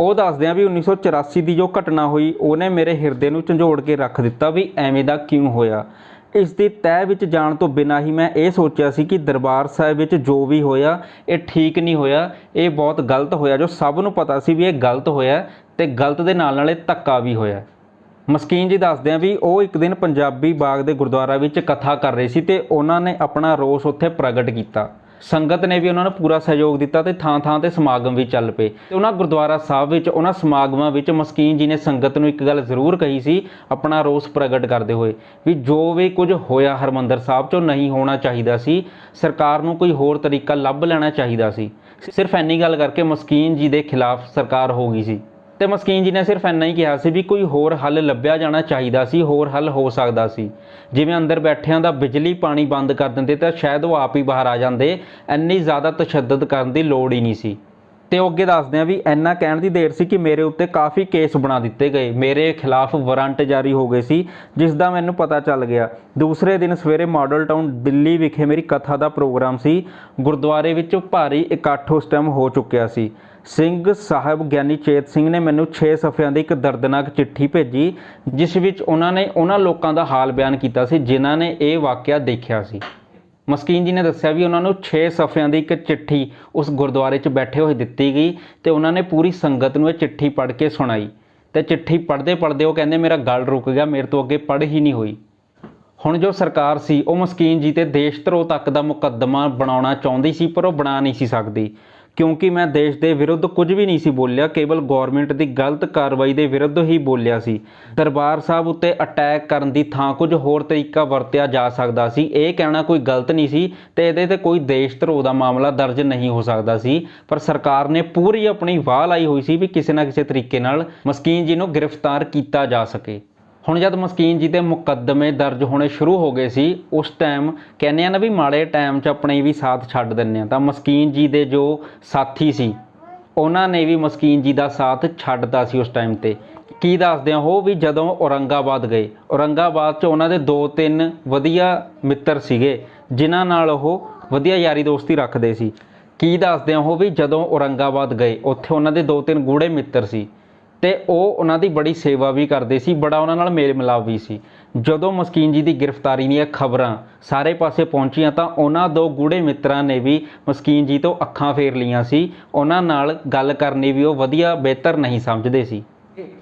ਉਹ ਦੱਸਦੇ ਆ ਵੀ 1984 ਦੀ ਜੋ ਘਟਨਾ ਹੋਈ, ਉਹਨੇ ਮੇਰੇ ਹਿਰਦੇ ਨੂੰ ਝੰਜੋੜ ਕੇ ਰੱਖ ਦਿੱਤਾ ਵੀ ਐਵੇਂ ਦਾ ਕਿਉਂ ਹੋਇਆ। ਇਸ ਦੀ ਤਹਿ ਵਿੱਚ ਜਾਣ ਤੋਂ ਬਿਨਾਂ ਹੀ ਮੈਂ ਇਹ ਸੋਚਿਆ ਸੀ ਕਿ ਦਰਬਾਰ ਸਾਹਿਬ ਵਿੱਚ ਜੋ ਵੀ ਹੋਇਆ, ਇਹ ਠੀਕ ਨਹੀਂ ਹੋਇਆ। ਇਹ ਬਹੁਤ ਗਲਤ ਹੋਇਆ, ਜੋ ਸਭ ਨੂੰ ਪਤਾ ਸੀ ਵੀ ਇਹ ਗਲਤ ਹੋਇਆ ਤੇ ਗਲਤ ਦੇ ਨਾਲ ਨਾਲ ਇਹ ਧੱਕਾ ਵੀ ਹੋਇਆ। ਮਸਕੀਨ ਜੀ ਦੱਸਦੇ ਆ ਵੀ ਉਹ ਇੱਕ ਦਿਨ ਪੰਜਾਬੀ ਬਾਗ ਦੇ ਗੁਰਦੁਆਰਾ ਵਿੱਚ ਕਥਾ ਕਰ ਰਹੇ ਸੀ ਤੇ ਉਹਨਾਂ ਨੇ ਆਪਣਾ ਰੋਸ ਉੱਥੇ ਪ੍ਰਗਟ ਕੀਤਾ। ਸੰਗਤ ਨੇ ਵੀ ਉਹਨਾਂ ਨੂੰ ਪੂਰਾ ਸਹਿਯੋਗ ਦਿੱਤਾ ਤੇ ਥਾਂ-ਥਾਂ ਤੇ ਸਮਾਗਮ ਵੀ ਚੱਲ ਪਏ। ਤੇ ਉਹਨਾਂ ਗੁਰਦੁਆਰਾ ਸਾਹਿਬ ਵਿੱਚ, ਉਹਨਾਂ ਸਮਾਗਮਾਂ ਵਿੱਚ ਮਸਕੀਨ ਜੀ ਨੇ ਸੰਗਤ ਨੂੰ ਇੱਕ ਗੱਲ ਜ਼ਰੂਰ ਕਹੀ ਸੀ, ਆਪਣਾ ਰੋਸ ਪ੍ਰਗਟ ਕਰਦੇ ਹੋਏ, ਵੀ ਜੋ ਵੀ ਕੁਝ ਹੋਇਆ ਹਰਮੰਦਰ ਸਾਹਿਬ 'ਚੋਂ ਨਹੀਂ ਹੋਣਾ ਚਾਹੀਦਾ ਸੀ, ਸਰਕਾਰ ਨੂੰ ਕੋਈ ਹੋਰ ਤਰੀਕਾ ਲੱਭ ਲੈਣਾ ਚਾਹੀਦਾ ਸੀ। ਸਿਰਫ ਇੰਨੀ ਗੱਲ ਕਰਕੇ ਮਸਕੀਨ ਜੀ ਦੇ ਖਿਲਾਫ ਸਰਕਾਰ ਹੋ ਗਈ ਸੀ। ਤੇ ਮਸਕੀਨ ਜੀ ਨੇ ਸਿਰਫ ਇੰਨਾ ਹੀ ਕਿਹਾ ਸੀ ਵੀ ਕੋਈ ਹੋਰ ਹੱਲ ਲੱਭਿਆ ਜਾਣਾ ਚਾਹੀਦਾ ਸੀ, ਹੋਰ ਹੱਲ ਹੋ ਸਕਦਾ ਸੀ। ਜਿਵੇਂ ਅੰਦਰ ਬੈਠਿਆਂ ਦਾ ਬਿਜਲੀ, ਪਾਣੀ ਬੰਦ ਕਰ ਦਿੰਦੇ ਤਾਂ ਸ਼ਾਇਦ ਉਹ ਆਪ ਹੀ ਬਾਹਰ ਆ ਜਾਂਦੇ, ਇੰਨੀ ਜ਼ਿਆਦਾ ਤਸ਼ੱਦਦ ਕਰਨ ਦੀ ਲੋੜ ਹੀ ਨਹੀਂ ਸੀ। ਤੇ ਉਹ ਅੱਗੇ ਦੱਸਦੇ ਆ ਵੀ ਇੰਨਾ ਕਹਿਣ ਦੀ ਦੇਰ ਸੀ ਕਿ ਮੇਰੇ ਉੱਤੇ ਕਾਫੀ ਕੇਸ ਬਣਾ ਦਿੱਤੇ ਗਏ। ਮੇਰੇ ਖਿਲਾਫ ਵਾਰੰਟ ਜਾਰੀ ਹੋ ਗਏ ਸੀ, ਜਿਸ ਦਾ ਮੈਨੂੰ ਪਤਾ ਚੱਲ ਗਿਆ। ਦੂਸਰੇ ਦਿਨ ਸਵੇਰੇ ਮਾਡਲ ਟਾਊਨ ਦਿੱਲੀ ਵਿਖੇ ਮੇਰੀ ਕਥਾ ਦਾ ਪ੍ਰੋਗਰਾਮ ਸੀ। ਗੁਰਦੁਆਰੇ ਵਿੱਚ ਭਾਰੀ ਇਕੱਠ ਉਸ ਟਾਈਮ ਹੋ ਚੁੱਕਿਆ ਸੀ। ਸਿੰਘ ਸਾਹਿਬ ਗਿਆਨੀ ਚੇਤ ਸਿੰਘ ਨੇ ਮੈਨੂੰ 6 ਸਫ਼ਿਆਂ ਦੀ ਇੱਕ ਦਰਦਨਾਕ ਚਿੱਠੀ ਭੇਜੀ, ਜਿਸ ਵਿੱਚ ਉਹਨਾਂ ਨੇ ਉਹਨਾਂ ਲੋਕਾਂ ਦਾ ਹਾਲ ਬਿਆਨ ਕੀਤਾ ਸੀ, ਜਿਨ੍ਹਾਂ ਨੇ ਇਹ ਵਾਕਿਆ ਦੇਖਿਆ ਸੀ। ਮਸਕੀਨ ਜੀ ਨੇ ਦੱਸਿਆ ਵੀ ਉਹਨਾਂ ਨੂੰ 6 ਸਫ਼ਿਆਂ ਦੀ ਇੱਕ ਚਿੱਠੀ ਉਸ ਗੁਰਦੁਆਰੇ 'ਚ ਬੈਠੇ ਹੋਏ ਦਿੱਤੀ ਗਈ ਤੇ ਉਹਨਾਂ ਨੇ ਪੂਰੀ ਸੰਗਤ ਨੂੰ ਇਹ ਚਿੱਠੀ ਪੜ੍ਹ ਕੇ ਸੁਣਾਈ। ਤੇ ਚਿੱਠੀ ਪੜ੍ਹਦੇ ਪੜ੍ਹਦੇ ਉਹ ਕਹਿੰਦੇ, ਮੇਰਾ ਗਲ ਰੁਕ ਗਿਆ, ਮੇਰੇ ਤੋਂ ਅੱਗੇ ਪੜ੍ਹ ਹੀ ਨਹੀਂ ਹੋਈ। ਹੁਣ ਜੋ ਸਰਕਾਰ ਸੀ, ਉਹ ਮਸਕੀਨ ਜੀ ਤੇ ਦੇਸ਼ ਧਰੋ ਤੱਕ ਦਾ ਮੁਕੱਦਮਾ ਬਣਾਉਣਾ ਚਾਹੁੰਦੀ ਸੀ, ਪਰ ਉਹ ਬਣਾ ਨਹੀਂ ਸੀ ਸਕਦੀ। ਕਿਉਂਕਿ ਮੈਂ ਦੇਸ਼ ਦੇ ਵਿਰੁੱਧ ਕੁਝ ਵੀ ਨਹੀਂ ਸੀ ਬੋਲਿਆ, ਕੇਵਲ ਗਵਰਨਮੈਂਟ ਦੀ ਗਲਤ ਕਾਰਵਾਈ ਦੇ ਵਿਰੁੱਧ ਹੀ ਬੋਲਿਆ ਸੀ। ਦਰਬਾਰ ਸਾਹਿਬ ਉੱਤੇ ਅਟੈਕ ਕਰਨ ਦੀ ਥਾਂ ਕੁਝ ਹੋਰ ਤਰੀਕਾ ਵਰਤਿਆ ਜਾ ਸਕਦਾ ਸੀ। ਇਹ ਕਹਿਣਾ ਕੋਈ ਗਲਤ ਨਹੀਂ ਸੀ ਤੇ ਇਹਦੇ ਤੇ ਕੋਈ ਦੇਸ਼ ਧਰੋਹ ਦਾ ਮਾਮਲਾ ਦਰਜ ਨਹੀਂ ਹੋ ਸਕਦਾ ਸੀ। ਪਰ ਸਰਕਾਰ ਨੇ ਪੂਰੀ ਆਪਣੀ ਵਾਹ ਲਾਈ ਹੋਈ ਸੀ ਵੀ ਕਿਸੇ ਨਾ ਕਿਸੇ ਤਰੀਕੇ ਨਾਲ ਮਸਕੀਨ ਜੀ ਨੂੰ ਗ੍ਰਿਫਤਾਰ ਕੀਤਾ ਜਾ ਸਕੇ। ਹੁਣ ਜਦ ਮਸਕੀਨ ਜੀ ਦੇ ਮੁਕੱਦਮੇ ਦਰਜ ਹੋਣੇ ਸ਼ੁਰੂ ਹੋ ਗਏ ਸੀ, ਉਸ ਟਾਈਮ ਕਹਿੰਦੇ ਆ ਨਾ ਵੀ ਮਾੜੇ ਟਾਈਮ 'ਚ ਆਪਣੇ ਵੀ ਸਾਥ ਛੱਡ ਦਿੰਨੇ ਆ। ਤਾਂ ਮਸਕੀਨ ਜੀ ਦੇ ਜੋ ਸਾਥੀ ਸੀ, ਉਹਨਾਂ ਨੇ ਵੀ ਮਸਕੀਨ ਜੀ ਦਾ ਸਾਥ ਛੱਡਤਾ ਸੀ ਉਸ ਟਾਈਮ ਤੇ। ਕੀ ਦੱਸਦੇ ਆ ਉਹ ਵੀ ਜਦੋਂ ਔਰੰਗਾਬਾਦ ਗਏ। ਔਰੰਗਾਬਾਦ 'ਚ ਉਹਨਾਂ ਦੇ ਦੋ ਤਿੰਨ ਵਧੀਆ ਮਿੱਤਰ ਸੀਗੇ, ਜਿਨ੍ਹਾਂ ਨਾਲ ਉਹ ਵਧੀਆ ਯਾਰੀ ਦੋਸਤੀ ਰੱਖਦੇ ਸੀ। ਕੀ ਦੱਸਦੇ ਆ ਉਹ ਵੀ ਜਦੋਂ ਔਰੰਗਾਬਾਦ ਗਏ, ਉੱਥੇ ਉਹਨਾਂ ਦੇ ਦੋ ਤਿੰਨ ਗੂੜੇ ਮਿੱਤਰ ਸੀ। ਤੇ ਉਹ ਉਹਨਾਂ ਦੀ ਬੜੀ ਸੇਵਾ ਵੀ ਕਰਦੇ ਸੀ, ਬੜਾ ਉਹਨਾਂ ਨਾਲ ਮੇਲ ਮਿਲਾਪ ਵੀ ਸੀ। ਜਦੋਂ ਮਸਕੀਨ ਜੀ ਦੀ ਗ੍ਰਿਫਤਾਰੀ ਦੀਆਂ ਖਬਰਾਂ ਸਾਰੇ ਪਾਸੇ ਪਹੁੰਚੀਆਂ ਤਾਂ ਉਹਨਾਂ ਦੋ ਗੂੜੇ ਮਿੱਤਰਾਂ ਨੇ ਵੀ ਮਸਕੀਨ ਜੀ ਤੋਂ ਅੱਖਾਂ ਫੇਰ ਲੀਆਂ ਸੀ। ਉਹਨਾਂ ਨਾਲ ਗੱਲ ਕਰਨੀ ਵੀ ਉਹ ਵਧੀਆ ਬਿਹਤਰ ਨਹੀਂ ਸਮਝਦੇ ਸੀ।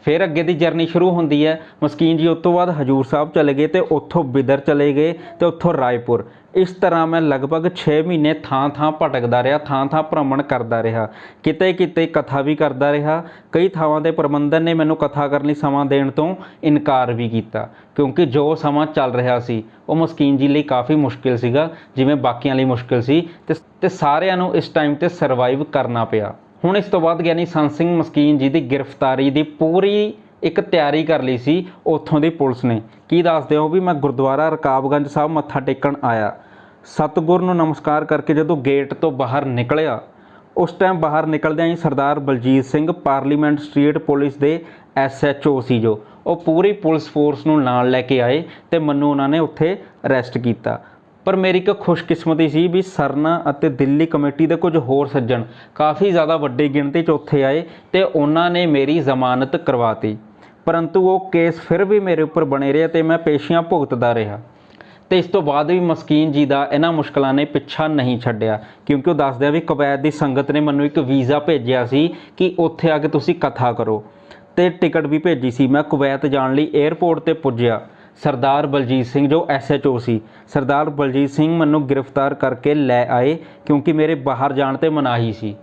ਫਿਰ ਅੱਗੇ ਦੀ ਜਰਨੀ ਸ਼ੁਰੂ ਹੁੰਦੀ ਹੈ। ਮਸਕੀਨ ਜੀ, ਉਸ ਤੋਂ ਬਾਅਦ ਹਜੂਰ ਸਾਹਿਬ ਚਲੇ ਗਏ ਤੇ ਉੱਥੋਂ ਬਿਦਰ ਚਲੇ ਗਏ ਤੇ ਉੱਥੋਂ ਰਾਏਪੁਰ। ਇਸ ਤਰ੍ਹਾਂ ਮੈਂ ਲਗਭਗ 6 ਮਹੀਨੇ ਥਾਂ-ਥਾਂ ਭਟਕਦਾ ਰਿਹਾ, ਥਾਂ-ਥਾਂ ਭ੍ਰਮਣ ਕਰਦਾ ਰਿਹਾ। ਕਿਤੇ-ਕਿਤੇ ਕਥਾ ਵੀ ਕਰਦਾ ਰਿਹਾ। ਕਈ ਥਾਵਾਂ ਦੇ ਪ੍ਰਬੰਧਨ ਨੇ ਮੈਨੂੰ ਕਥਾ ਕਰਨ ਲਈ ਸਮਾਂ ਦੇਣ ਤੋਂ ਇਨਕਾਰ ਵੀ ਕੀਤਾ, ਕਿਉਂਕਿ ਜੋ ਸਮਾਂ ਚੱਲ ਰਿਹਾ ਸੀ, ਉਹ ਮਸਕੀਨ ਜੀ ਲਈ ਕਾਫੀ ਮੁਸ਼ਕਿਲ ਸੀਗਾ, ਜਿਵੇਂ ਬਾਕੀਆਂ ਲਈ ਮੁਸ਼ਕਿਲ ਸੀ ਤੇ ਤੇ ਸਾਰਿਆਂ ਨੂੰ ਇਸ ਟਾਈਮ ਤੇ ਸਰਵਾਈਵ ਕਰਨਾ ਪਿਆ। ਹੁਣ ਇਸ ਤੋਂ ਬਾਅਦ ਗਿਆਨੀ ਸੰਤ ਸਿੰਘ ਮਸਕੀਨ ਜੀ ਦੀ ਗ੍ਰਿਫਤਾਰੀ ਦੀ ਪੂਰੀ ਇੱਕ ਤਿਆਰੀ ਕਰ ਲਈ ਸੀ ਉੱਥੋਂ ਦੀ ਪੁਲਿਸ ਨੇ। ਕੀ ਦੱਸਦੇ ਹੋ ਵੀ ਮੈਂ ਗੁਰਦੁਆਰਾ ਰਕਾਬਗੰਜ ਸਾਹਿਬ ਮੱਥਾ ਟੇਕਣ ਆਇਆ। ਸਤਿਗੁਰ ਨੂੰ ਨਮਸਕਾਰ ਕਰਕੇ ਜਦੋਂ ਗੇਟ ਤੋਂ ਬਾਹਰ ਨਿਕਲਿਆ, ਉਸ ਟਾਈਮ ਬਾਹਰ ਨਿਕਲਦਿਆਂ ਹੀ Sardar Baljeet Singh parliament street police ਦੇ ਐਸਐਚਓ ਸੀ ਜੋ। ਉਹ ਪੂਰੀ ਪੁਲਿਸ ਫੋਰਸ ਨੂੰ ਨਾਲ ਲੈ ਕੇ ਆਏ ਤੇ ਮੈਨੂੰ ਉਹਨਾਂ ਨੇ ਉੱਥੇ ਅਰੈਸਟ ਕੀਤਾ। ਪਰ ਮੇਰੀ ਇੱਕ ਖੁਸ਼ਕਿਸਮਤੀ ਸੀ ਵੀ ਸਰਨਾ ਅਤੇ ਦਿੱਲੀ ਕਮੇਟੀ ਦੇ ਕੁਝ ਹੋਰ ਸੱਜਣ ਕਾਫੀ ਜ਼ਿਆਦਾ ਵੱਡੀ ਗਿਣਤੀ 'ਚ ਉੱਥੇ ਆਏ ਤੇ ਉਹਨਾਂ ਨੇ ਮੇਰੀ ਜ਼ਮਾਨਤ ਕਰਵਾਤੀ। ਪਰੰਤੂ ਉਹ ਕੇਸ ਫਿਰ ਵੀ ਮੇਰੇ ਉੱਪਰ ਬਣੇ ਰਿਹਾ ਤੇ ਮੈਂ ਪੇਸ਼ੀਆਂ ਭੁਗਤਦਾ ਰਿਹਾ। ਤੇ ਇਸ ਤੋਂ ਬਾਅਦ ਵੀ ਮਸਕੀਨ ਜੀ ਦਾ ਇਹਨਾਂ ਮੁਸ਼ਕਲਾਂ ਨੇ ਪਿੱਛਾ ਨਹੀਂ ਛੱਡਿਆ, ਕਿਉਂਕਿ ਉਹ ਦੱਸਦੇ ਆ ਵੀ ਕਵੈਤ ਦੀ ਸੰਗਤ ਨੇ ਮੈਨੂੰ ਇੱਕ ਵੀਜ਼ਾ ਭੇਜਿਆ ਸੀ ਕਿ ਉੱਥੇ ਆ ਕੇ ਤੁਸੀਂ ਕਥਾ ਕਰੋ। ਤੇ ਟਿਕਟ ਵੀ ਭੇਜੀ ਸੀ। ਮੈਂ ਕੁਵੈਤ ਜਾਣ ਲਈ 에ਅਰਪੋਰਟ ਤੇ ਪੁੱਜਿਆ। ਸਰਦਾਰ ਬਲਜੀਤ ਸਿੰਘ, ਜੋ ਐਸਐਚਓ ਸੀ। ਸਰਦਾਰ ਬਲਜੀਤ ਸਿੰਘ ਮੈਨੂੰ ਗ੍ਰਿਫਤਾਰ ਕਰਕੇ ਲੈ ਆਏ ਕਿਉਂਕਿ ਮੇਰੇ ਬਾਹਰ ਜਾਣ ਤੇ ਮਨਾਹੀ ਸੀ।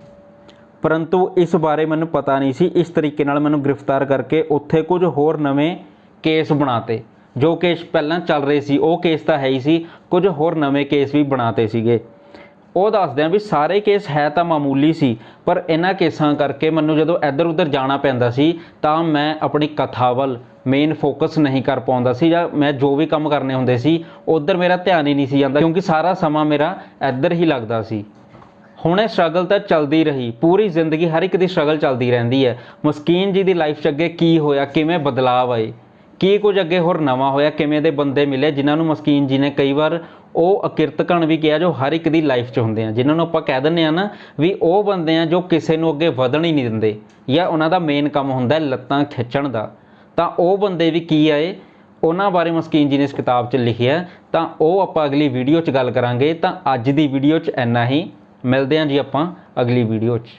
ਪਰੰਤੂ ਇਸ ਬਾਰੇ ਮੈਨੂੰ ਪਤਾ ਨਹੀਂ ਸੀ। ਇਸ ਤਰੀਕੇ ਨਾਲ ਮੈਨੂੰ ਗ੍ਰਿਫਤਾਰ ਕਰਕੇ ਉੱਥੇ ਕੁਝ ਹੋਰ ਨਵੇਂ ਕੇਸ ਬਣਾਤੇ। ਜੋ ਕੇਸ ਪਹਿਲਾਂ ਚੱਲ ਰਹੇ ਸੀ, ਉਹ ਕੇਸ ਤਾਂ ਹੈ ਹੀ ਸੀ। ਕੁਝ ਹੋਰ ਨਵੇਂ ਕੇਸ ਵੀ ਬਣਾਤੇ ਸੀਗੇ। ਉਹ ਦੱਸਦੇ ਆ ਵੀ ਸਾਰੇ ਕੇਸ ਹੈ ਤਾਂ ਮਾਮੂਲੀ ਸੀ, ਪਰ ਇਹਨਾਂ ਕੇਸਾਂ ਕਰਕੇ ਮੈਨੂੰ ਜਦੋਂ ਇੱਧਰ ਉੱਧਰ ਜਾਣਾ ਪੈਂਦਾ ਸੀ, ਤਾਂ ਮੈਂ ਆਪਣੀ ਕਥਾਵਲ ਮੇਨ ਫੋਕਸ ਨਹੀਂ ਕਰ ਪਾਉਂਦਾ ਸੀ ਜਾਂ ਮੈਂ ਜੋ ਵੀ ਕੰਮ ਕਰਨੇ ਹੁੰਦੇ ਸੀ, ਉਧਰ ਮੇਰਾ ਧਿਆਨ ਹੀ ਨਹੀਂ ਸੀ ਜਾਂਦਾ ਕਿਉਂਕਿ ਸਾਰਾ ਸਮਾਂ ਮੇਰਾ ਇੱਧਰ ਹੀ ਲੱਗਦਾ ਸੀ। ਹੁਣ ਇਹ ਸਟਰਗਲ ਤਾਂ ਚੱਲਦੀ ਰਹੀ, ਪੂਰੀ ਜ਼ਿੰਦਗੀ ਹਰ ਇੱਕ ਦੀ ਸਟਰਗਲ ਚੱਲਦੀ ਰਹਿੰਦੀ ਹੈ। ਮਸਕੀਨ ਜੀ ਦੀ ਲਾਈਫ 'ਚ ਅੱਗੇ ਕੀ ਹੋਇਆ, ਕਿਵੇਂ ਬਦਲਾਅ ਆਏ, ਕੀ ਕੁਝ ਅੱਗੇ ਹੋਰ ਨਵਾਂ ਹੋਇਆ, ਕਿਵੇਂ ਦੇ ਬੰਦੇ ਮਿਲੇ ਜਿਨ੍ਹਾਂ ਨੂੰ ਮਸਕੀਨ ਜੀ ਨੇ ਕਈ ਵਾਰ ਉਹ ਅਕਿਰਤਕਣ ਵੀ ਕਿਹਾ ਜੋ ਹਰ ਇੱਕ ਦੀ ਲਾਈਫ 'ਚ ਹੁੰਦੇ ਆ। ਜਿਨ੍ਹਾਂ ਨੂੰ ਆਪਾਂ ਕਹਿ ਦਿੰਦੇ ਆ ਨਾ ਵੀ ਉਹ ਬੰਦੇ ਆ ਜੋ ਕਿਸੇ ਨੂੰ ਅੱਗੇ ਵਧਣ ਹੀ ਨਹੀਂ ਦਿੰਦੇ ਜਾਂ ਉਹਨਾਂ ਦਾ ਮੇਨ ਕੰਮ ਹੁੰਦਾ ਲੱਤਾਂ ਖਿੱਚਣ ਦਾ। ਤਾਂ ਉਹ ਬੰਦੇ ਵੀ ਕੀ ਆਏ? ਉਹਨਾਂ ਬਾਰੇ ਮਸਕੀਨ ਜੀ ਨੇ ਇਸ ਕਿਤਾਬ 'ਚ ਲਿਖਿਆ ਹੈ, ਤਾਂ ਉਹ ਆਪਾਂ ਅਗਲੀ ਵੀਡੀਓ 'ਚ ਗੱਲ ਕਰਾਂਗੇ। ਤਾਂ ਅੱਜ ਦੀ ਵੀਡੀਓ 'ਚ ਇੰਨਾ ਹੀ। ਮਿਲਦੇ ਹਾਂ ਜੀ ਆਪਾਂ ਅਗਲੀ ਵੀਡੀਓ 'ਚ।